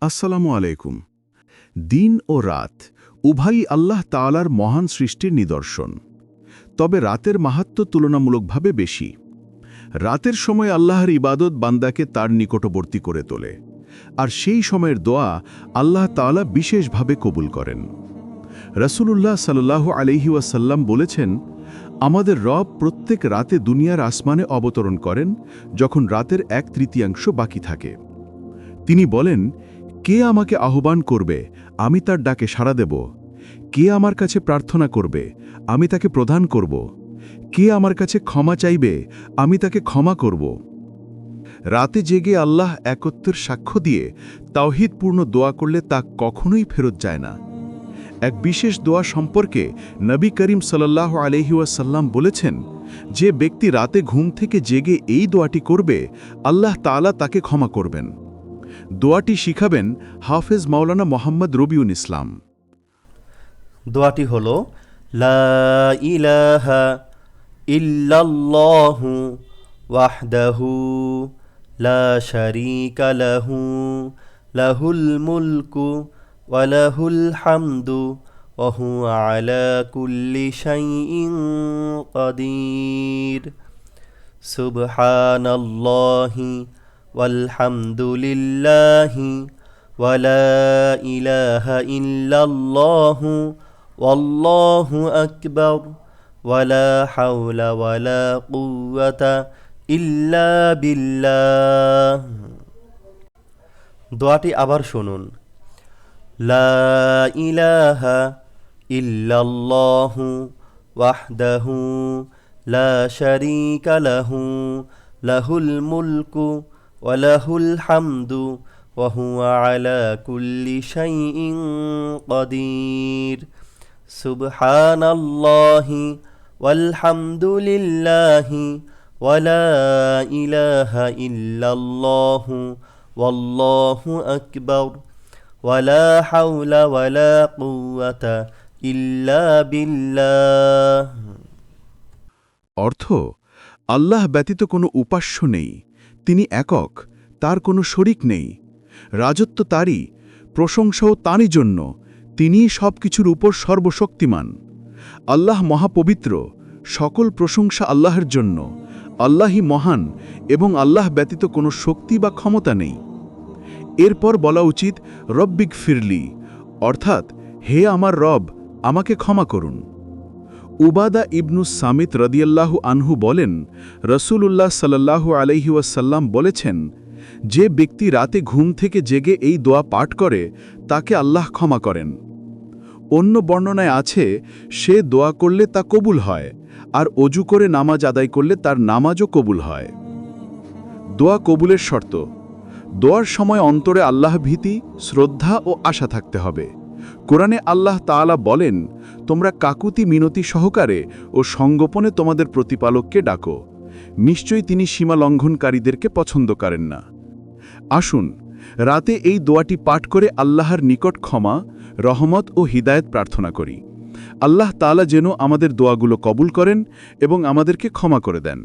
আসসালামু আলাইকুম। দিন ও রাত উভয়ই আল্লাহ তাআলার মহান সৃষ্টির নিদর্শন। তবে রাতের মাহাত্ম তুলনামূলকভাবে বেশি। রাতের সময় আল্লাহর ইবাদত বান্দাকে তার নিকটবর্তী করে তোলে। আর সেই সময়ের দোয়া আল্লাহ তাআলা বিশেষভাবে কবুল করেন। রসুলুল্লাহ সাল্লাহ আলহি বলেছেন, আমাদের রব প্রত্যেক রাতে দুনিয়ার আসমানে অবতরণ করেন যখন রাতের এক তৃতীয়াংশ বাকি থাকে। তিনি বলেন কে আমাকে আহ্বান করবে, আমি তার ডাকে সাড়া দেব। কে আমার কাছে প্রার্থনা করবে, আমি তাকে প্রদান করব। কে আমার কাছে ক্ষমা চাইবে, আমি তাকে ক্ষমা করব। রাতে জেগে আল্লাহ একত্বের সাক্ষ্য দিয়ে তাওহিদপূর্ণ দোয়া করলে তা কখনোই ফেরত যায় না। এক বিশেষ দোয়া সম্পর্কে নবী করিম সাল্লাহ আলহিউসাল্লাম বলেছেন, যে ব্যক্তি রাতে ঘুম থেকে জেগে এই দোয়াটি করবে, আল্লাহ তাআলা তাকে ক্ষমা করবেন। দোয়াটি শিখাবেন হাফেজ মাওলানা মোহাম্মদ রবিউন ইসলাম। দোয়াটি হল ইলাহা ইল্লাল্লাহু ওয়াহদাহু লা শারীকা লাহু, লাহুল মুলকু ওয়া হামদু ওয়া হুয়া আলা কুল্লি শাইইন কাদির। সুবহানাল্লাহি ওয়ালহামদুলিল্লাহি ওয়ালা ইলাহা ইল্লাল্লাহু ওয়াল্লাহু আকবার ওয়ালা হাওলা ওয়ালা কুওয়াতা ইল্লা বিল্লাহ। দোয়াটি আবার শুনুন। লা ইলাহা ইল্লাল্লাহু ওয়াহদাহু লা শারীকা লাহু, লাহুল মুলকু وله الحمد وهو على كل شيء قدير سبحان الله والحمد لله ولا إله إلا الله والله أكبر ولا حول ولا قوة إلا بالله অর্থ আল্লাহ ব্যতীত কোনো উপাস্য নেই তিনি একক, তার কোনো শরিক নেই। রাজত্ব তারই, প্রশংসাও তাঁরই জন্য তিনি সব কিছুর উপর সর্বশক্তিমান। আল্লাহ মহাপবিত্র, সকল প্রশংসা আল্লাহর জন্য, আল্লাহই মহান এবং আল্লাহ ব্যতীত কোনো শক্তি বা ক্ষমতা নেই। এরপর বলা উচিত রব্বিক ফিরলি অর্থাৎ, হে আমার রব, আমাকে ক্ষমা করুন। উবাদা ইবনু সামিত রদিয়াল্লাহু আনহু বলেন, রসুলুল্লাহ সাল্লাহু আলহি ওয়াসাল্লাম বলেছেন, যে ব্যক্তি রাতে ঘুম থেকে জেগে এই দোয়া পাঠ করে, তাকে আল্লাহ ক্ষমা করেন। অন্য বর্ণনায় আছে, সে দোয়া করলে তা কবুল হয়, আর অজু করে নামাজ আদায় করলে তার নামাজও কবুল হয়। দোয়া কবুলের শর্ত, দোয়ার সময় অন্তরে আল্লাহ ভীতি, শ্রদ্ধা ও আশা থাকতে হবে। কোরআনে আল্লাহ তাআলা বলেন তোমরা কাকুতি মিনতি সহকারে ও সঙ্গোপনে তোমাদের প্রতিপালককে ডাকো। নিশ্চয়ই তিনি সীমা লঙ্ঘনকারীদেরকে পছন্দ করেন না। আসুন, রাতে এই দোয়াটি পাঠ করে আল্লাহর নিকট ক্ষমা, রহমত ও হিদায়ত প্রার্থনা করি। আল্লাহ তালা যেন আমাদের দোয়াগুলো কবুল করেন এবং আমাদেরকে ক্ষমা করে দেন।